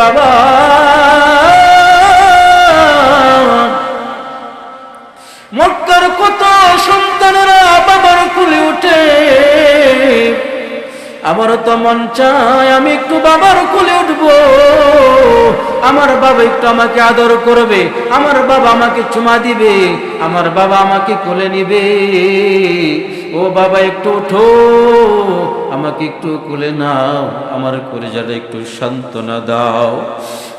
বাবা। মক্কার কত সন্তানেরা বাবার কুলে উঠে। আমারও তো মন চায় আমি একটু বাবার কোলে উঠবো। আমার বাবা একটু আমাকে আদর করবে, আমার বাবা আমাকে চুমা দিবে, আমার বাবা আমাকে কোলে নিবে। ও বাবা, একটু উঠো। আমাকে একটু কোলে নাও, আমার কলেজাটা একটু সান্ত্বনা দাও।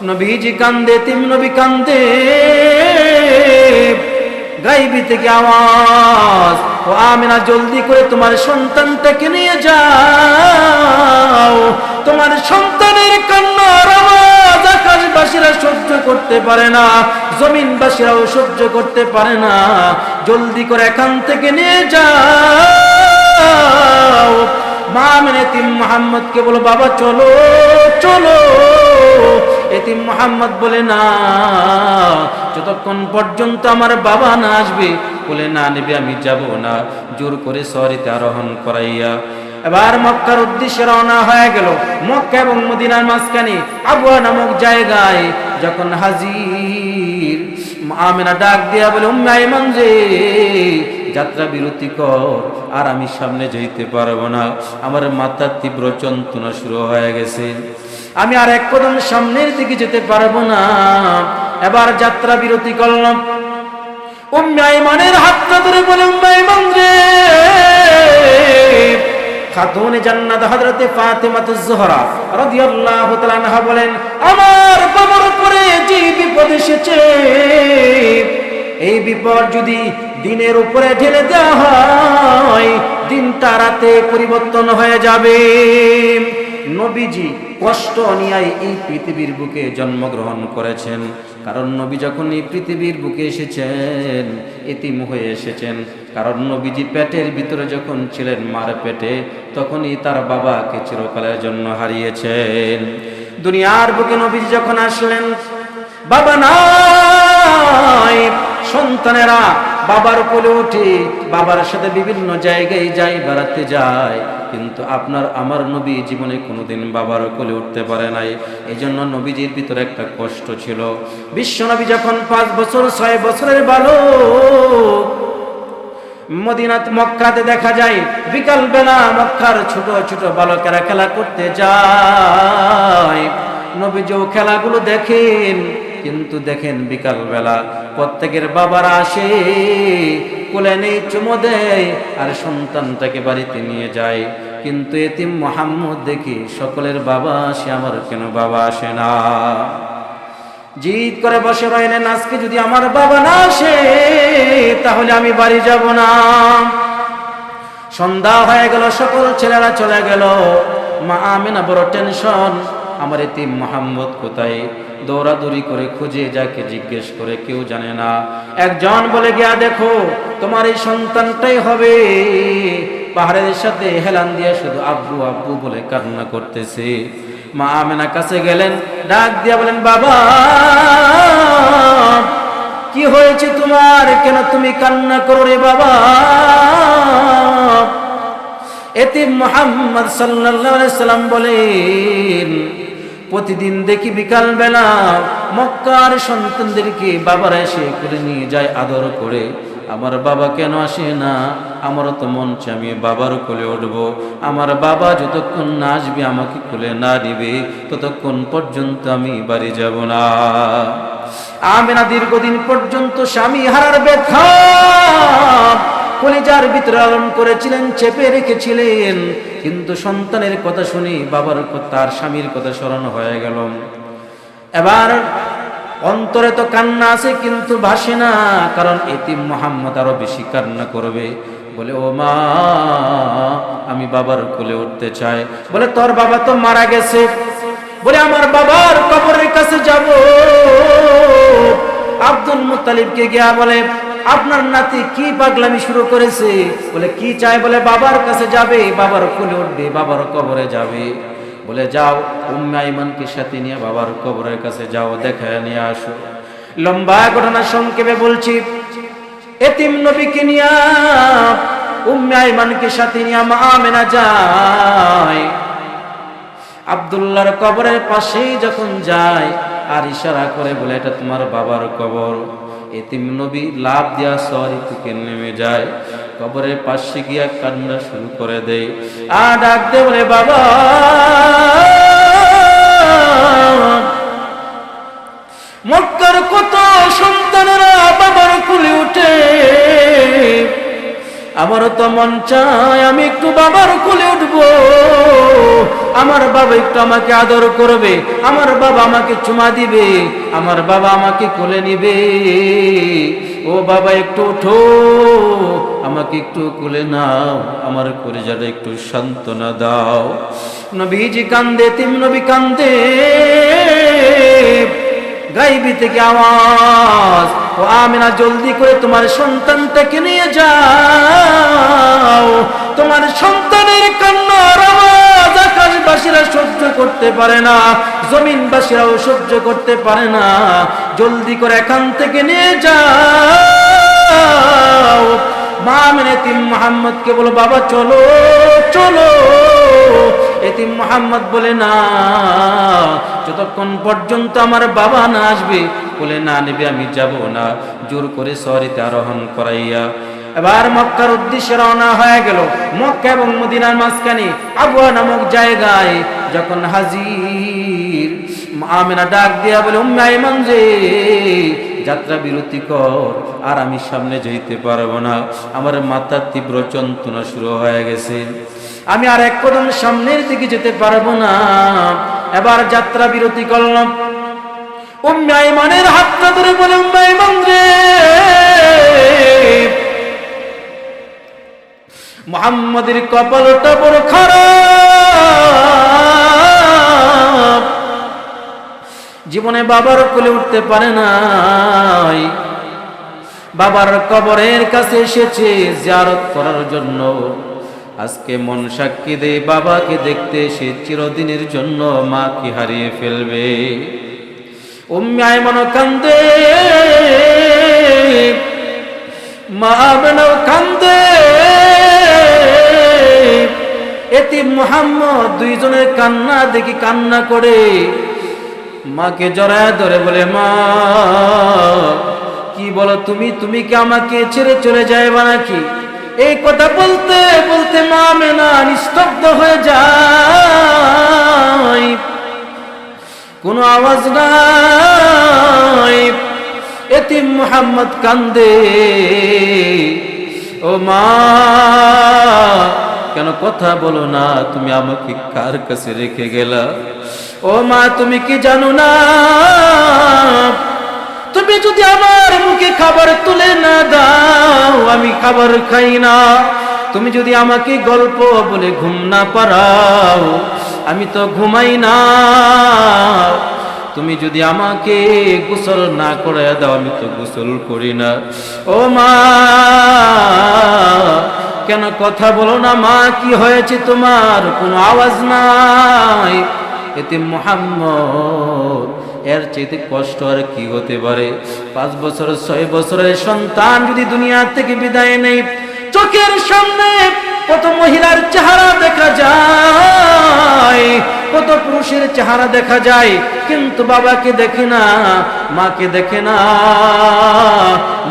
নবীজি কান্দে, তিম নবী কান্দে। গাইবি থেকে আওয়াজ, ও আমিনা, জলদি করে তোমার সন্তানটাকে নিয়ে যাও। তোমার সন্তানের কান্নার আওয়াজ আকাশবাসীরা সহ্য করতে পারে না, জমিনবাসীরাও সহ্য করতে পারে না। জলদি করে এখান থেকে নিয়ে যাও। মা মেনে তিম মোহাম্মদকে বলো, বাবা, চলো চলো। এতিম মোহাম্মদ বলে, না। যতক্ষণ পর্যন্ত আমার বাবা না আসবে, বলে, না নেবে, আমি যাব না। জোর করে সরিতে আরোহণ করাইয়া এবার মক্কার উদ্দেশ্যে রওনা হয়ে গেল। মক্কা এবং মদিনার মাঝখানে আবুয়া নামক জায়গায় যখন হাজির আমেনা ডাক দিয়া বলে, উম্মে আইমান রে যাত্রা বিরতি কর, আর আমি সামনে যেতে পারব না। আমার মাথার তীব্র যন্ত্রণা শুরু হয়ে গেছে। আমি আর এক কদম সামনের দিকে যেতে পারব না। এবার যাত্রা বিরতি করলাম। উম্মে আইমানের হাতটা ধরে বলে, উম্মে আইমান রে খাতুনে জান্নাত হযরতে ফাতেমাতুজ জোহরা রাদিয়াল্লাহু তাআলা বলেন, আমার বাবার যে বিপদ এসেছে। এই বিপদ যদি দিনের উপরে ঢেলে দেওয়া হয় দিনটা রাতে পরিবর্তন হয়ে যাবে। নবীজি কষ্ট নিয়ে এই পৃথিবীর বুকে জন্মগ্রহণ করেছেন। কারণ নবী যখন এই পৃথিবীর বুকে এসেছেন, এতিম হয়ে এসেছেন, কারণ নবীজি পেটের ভিতরে যখন ছিলেন মার পেটে, তখনই তার বাবাকে চিরকালের জন্য হারিয়েছেন। দুনিয়ার বুকে নবীজি যখন আসলেন বাবা নাই। সন্তানেরা বাবার কোলে উঠে বাবার সাথে বিভিন্ন জায়গায় যাই বেড়াতে যায়। কিন্তু আপনার, আমার নবী জীবনে কোনোদিন বাবার কোলে উঠতে পারে নাই। এই জন্য নবীজির ভিতরে একটা কষ্ট ছিল। বিশ্ব নবী যখন পাঁচ বছর, ছয় বছরের বালক, মদিনাত, মক্কাতে দেখা যায় বিকাল বেলা মক্কার ছোট ছোট বালকেরা খেলা করতে যায়। নবীজিও খেলাগুলো দেখেন। কিন্তু দেখেন বিকাল বেলা প্রত্যেকের বাবারা আসে, কোলে নেই, চুমো দেয়, আর সন্তানটাকে বাড়িতে নিয়ে যায়। কিন্তু এতিম মোহাম্মদ দেখি সকলের বাবা আসে, আমার কেন বাবা আসে না? জিদ করে বসে রইলেন, আজকে যদি আমার বাবা না আসে, তাহলে আমি বাড়ি যাব না। সন্ধ্যা হয়ে গেল, সকল ছেলেরা চলে গেল। মা আমিনা, বড় টেনশন, আমার এতিম মোহাম্মদ কোথায়? দৌড়াদৌড়ি করে খুঁজে যাকে জিজ্ঞেস করে, কেউ জানে না। একজন বলে, গিয়া দেখো, তোমার এই সন্তানটাই হবে। পাহাড়ের সাথে হেলান দিয়ে শুধু আব্বু আব্বু বলে কান্না করতেছে। মা আমেনা কাছে গেলেন, ডাক দিয়া বলেন, বাবা, কি হয়েছে তোমার? কেন তুমি কান্না করো রে বাবা? এতে মোহাম্মদ সাল্লাল্লাহু সাল্লাম বলেন প্রতিদিন দেখি বিকাল বেলা মক্কার সন্তানদেরকে বাবারা এসে করে নিয়ে যায় আদর করে। আমার বাবা কেন আসে না? আমারও তো মন আমি বাবার কোলে উঠব। আমার বাবা যতক্ষণ না আসবে আমাকে কোলে না দিবে, ততক্ষণ পর্যন্ত আমি বাড়ি যাব না। আমেনা দীর্ঘদিন পর্যন্ত স্বামী হারার ব্যথা কলিজার ভিতরে লালন করেছিলেন, চেপে রেখেছিলেন। কিন্তু সন্তানের কথা শুনি বাবার তার স্বামীর কথা স্মরণ হয়ে গেল। এবার অন্তরে তো কান্না আছে, কিন্তু ভাসে না, কারণ এতিম মোহাম্মদ আরও বেশি কান্না করবে। বলে, ও মা, আমি বাবার কোলে উঠতে চাই। বলে, তোর বাবা তো মারা গেছে। বলে, আমার বাবার কবরের কাছে যাব। আব্দুল মুতালিবকে গিয়া বলে আপনার নাতি কি পাগলামি শুরু করেছে? বলে, কি চায়? বলে, বাবার কাছে যাবে, বাবার কোলে উঠবে, বাবার কবরে যাবে। বলে, যাও, উম্মে আইমানকে সাথে নিয়ে বাবার কবরের কাছে যাও, দেখা নিয়ে আসো। লম্বা ঘটনা সংক্ষেপে বলছি। এতিম নবীকে নিয়ে, উম্মে আইমানকে সাথে নিয়ে মা আমেনা যায়। আবদুল্লাহর কবরের পাশেই যখন যায়, আর ইশারা করে বলে, এটা তোমার বাবার কবর। এতিম নবী লাভ দিয়া সরি থেকে নেমে যায়। কবরের পাশে গিয়া কান্না শুরু করে দেয়। আর ডাক দে বলে বাবা। মক্কার কত সন্তানেরা বাবার কুলে উঠে। আমারও তো মন চায় আমি একটু বাবার কুলে উঠবো। আমার বাবা একটু আমাকে আদর করবে, আমার বাবা আমাকে চুমা দিবে, আমার বাবা আমাকে কোলে নিবে। ও বাবা, একটু উঠো আমাকে একটু কোলে নাও, আমার কলেজাটা একটু সান্ত্বনা দাও। নবীজি কান্দে তিম নবী কান্দে, গাইবি থেকে আওয়াজ, ও আমিনা, জলদি করে তোমার সন্তানটাকে নিয়ে যাও, তোমার সন্তানের করতে পারে না, জমিনবাসীরাও সহ্য করতে পারে না, জলদি করে এখান থেকে নিয়ে যাও। মা মেনে বলো, বাবা, চলো চলো। এতিম মোহাম্মদ বলে, না। যতক্ষণ পর্যন্ত আমার বাবা না আসবে, বলে, না নেবে, আমি যাব না। জোর করে সরিতে আরোহণ করাইয়া এবার মক্কার উদ্দেশ্যে রওনা হয়ে গেল। মক্কা এবং মদিনার মাঝখানে আবুয়া নামক জায়গায় যখন হাজির, আমেনা ডাক দিয়া বলে, উম্মে আইমান যে, যাত্রা বিরতি কর, আর আমি সামনে যেতে পারব না। আমার মাথার তীব্র যন্ত্রণা শুরু হয়ে গেছে। আমি আর এক কদম সামনের দিকে যেতে পারব না। এবার যাত্রা বিরতি করলাম। উম্মে আইমানের হাতটা ধরে বলে, উম্মে আইমান রে মোহাম্মদের কপালটা বড় খারাপ। জীবনে বাবার কোলে উঠতে পারে নাই। বাবার কবরের কাছে এসেছে জিয়ারত করার জন্য। আজকে মন সাক্ষী দে, বাবাকে দেখতে সে চিরদিনের জন্য মাকে হারিয়ে ফেলবে। উম্মে আয়মন কান্দে, মা বেনাও কান্দে। এতি মোহাম্মদ দুইজনের কান্না দেখি কান্না করে। মাকে জড়ায় ধরে বলে, মা, কি বলো তুমি? তুমি কি আমাকে ছেড়ে চলে যাইবা নাকি? এই কথা বলতে বলতে মা মেনা নিস্তব্ধ হয়ে যায়। কোনো আওয়াজ নাই। এতিম মোহাম্মদ কান্দে। ও মা, কেন কথা বলো না? তুমি আমাকে কার কাছে রেখে গেলা? ও মা, তুমি কি জানো না? তুমি যদি আমার মুখে খাবার তুলে না দাও, আমি খাবার খাই না। তুমি যদি আমাকে গল্প বলে ঘুম না পারাও আমি তো ঘুমাই না। তুমি যদি আমাকে গোসল না করে দাও, আমি তো গোসল করি না। ও মা, কেন কথা বলো না মা, কি হয়েছে তোমার? কোনো আওয়াজ নাই। এতে মোহাম্মদ। এর চাইতে কষ্ট আর কি হতে পারে? পাঁচ বছর, ছয় বছরের সন্তান যদি দুনিয়া থেকে বিদায় নেই চোখের সামনে কত মহিলার চেহারা দেখা যায়, কত পুরুষের চেহারা দেখা যায়, কিন্তু বাবাকে দেখে না, মাকে দেখে না।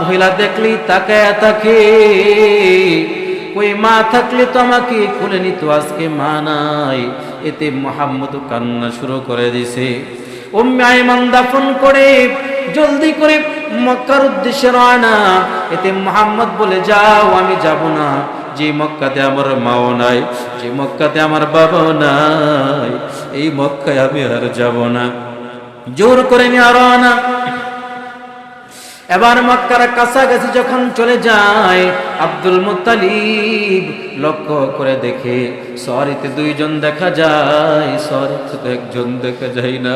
মহিলা দেখলেই তাকায় তাকে ওই মা থাকলে তো আমাকে খুলে নিত, আজকে মা নাই। এতে মোহাম্মদ কান্না শুরু করে দিছে উম্মে দাফন করে, জলদি করে মক্কার উদ্দেশ্যে রওনা। এতে মোহাম্মদ বলে, যাও, আমি যাব না। যে মক্কাতে আমার মাও নাই, যে মক্কাতে আমার বাবাও নাই, এই মক্কায় আমি আর যাব না। জোর করে নিয়ে রওনা। এবার মক্কার কাছাকাছি যখন চলে যায়, আব্দুল মুতালিব লক্ষ্য করে দেখে, সরিতে দুইজন দেখা যায়, সরিতে একজন দেখা যায় না।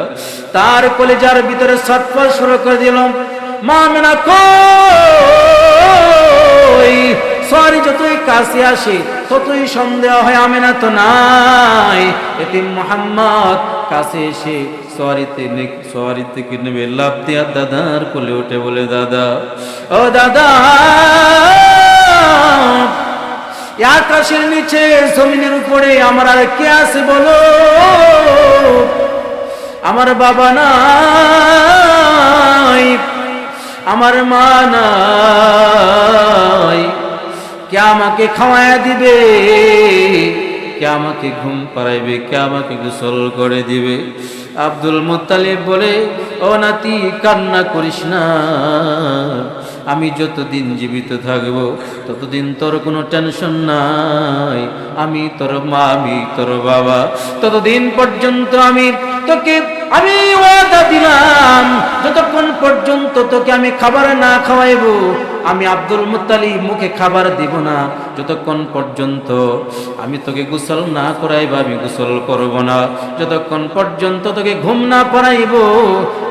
তার কলেজার ভিতরে সটফট শুরু করে দিল, মা মেনা কই? সরি, যতই কাছে আসে, ততই সন্দেহ হয় আমেনা তো নাই। এতে মোহাম্মদ কাছে এসে সরিতে সরি থেকে নেবে লাভ দিয়া দাদার কোলে উঠে বলে, দাদা, ও দাদা আকাশের নিচে জমিনের উপরে আমার আর কে আছে বলো? আমার বাবা নাই, আমার মা নাই, কে আমাকে খাওয়ায়া দিবে? কে আমাকে ঘুম পাড়াইবে কে আমাকে গোসল করে দিবে। আব্দুল মোত্তালিব বলে, ও নাতি, কান্না করিস না। আমি যতদিন জীবিত থাকব, ততদিন তোর কোনো টেনশন নাই। আমি তোর মা, আমি তোর বাবা। ততদিন পর্যন্ত আমি তোকে, আমি ওয়াদা দিলাম। যতক্ষণ পর্যন্ত তোকে আমি খাবার না খাওয়াইব, আমি আব্দুল মুতালিব মুখে খাবার দিব না। যতক্ষণ পর্যন্ত আমি তোকে গোসল না করাইব, আমি গোসল করব না। যতক্ষণ পর্যন্ত তোকে ঘুম না পড়াইব,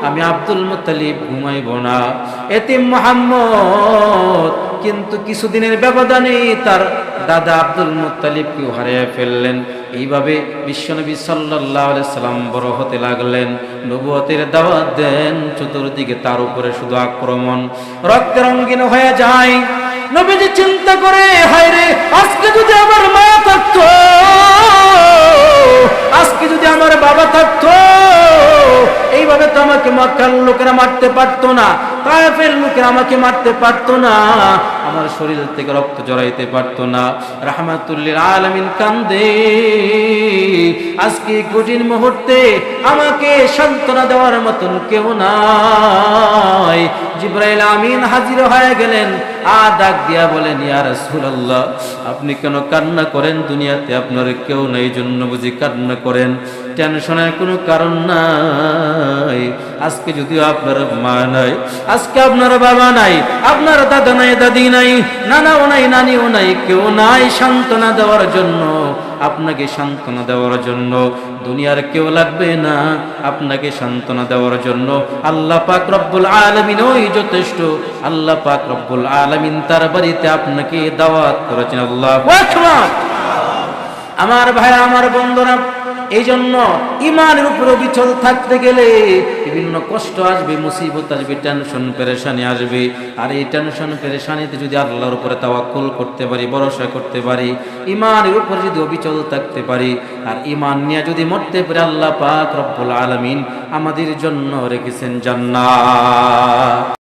আমি আব্দুল মুতালিব ঘুমাইব না। এতে মোহাম্মদ কিন্তু কিছুদিনের ব্যবধানে তার দাদা আব্দুল মুতালিবকেও হারিয়ে ফেললেন। এইভাবে বিশ্বনবী সাল্লাহ সাল্লাম বড় হতে লাগলেন। নবুয়তের দাওয়াত দেন, চতুর্দিকে তার উপরে শুধু আক্রমণ। রক্তে রঙ্গিন হয়ে যায়। নবীজি চিন্তা করে, হায় রে, আজকে যদি আমার মা থাকতো, আজকে যদি আমার বাবা থাকতো, এইভাবে তো আমাকে মক্কার লোকেরা মারতে পারতো না তায়েফের লোকেরা আমাকে মারতে পারতো না, আমার শরীর থেকে রক্ত জড়াইতে পারতো না। রাহমাতুল্লিল আলামিন কান্দে, আজকে কঠিন মুহূর্তে আমাকে সান্ত্বনা দেওয়ার মতন কেউ নাই। জিব্রাইল আমিন হাজির হয়ে গেলেন। আর ডাক দিয়া বলেন, ইয়া রাসূলুল্লাহ, আপনি কেন কান্না করেন? দুনিয়াতে আপনার কেউ নেই, জন্য বুঝি কান্না করেন। টেনশনের কোনো কারণ নাই। আজকে যদিও আপনার মা নাই, আজকে আপনার বাবা নাই, আপনার দাদা নাই, দাদি নাই, নানাও নাই, নানিও নাই, কেউ নাই সান্ত্বনা দেওয়ার জন্য, আপনাকে সান্ত্বনা দেওয়ার জন্য। দুনিয়ার কেউ লাগবে না আপনাকে সান্ত্বনা দেওয়ার জন্য। আল্লাহ পাক রব্বুল আলামিন ওই যথেষ্ট। আল্লাহ পাক রব্বুল আলামিন তার বাড়িতে আপনাকে দাওয়াত করেছেন। আল্লাহ আমার ভাই, আমার বন্ধুরা এই জন্য ইমানের উপর অবিচল থাকতে গেলে বিভিন্ন কষ্ট আসবে, মুসিবত আসবে টেনশন পেরেশানি আসবে। আর এই টেনশন পেরেশানিতে যদি আল্লাহর উপরে তাওয়াক্কুল করতে পারি, ভরসা করতে পারি, ইমানের উপর যদি অবিচল থাকতে পারি, আর ইমান নিয়ে যদি মরতে পারি, আল্লাহ পাক রব্বুল আলামিন আমাদের জন্য রেখেছেন জান্নাত।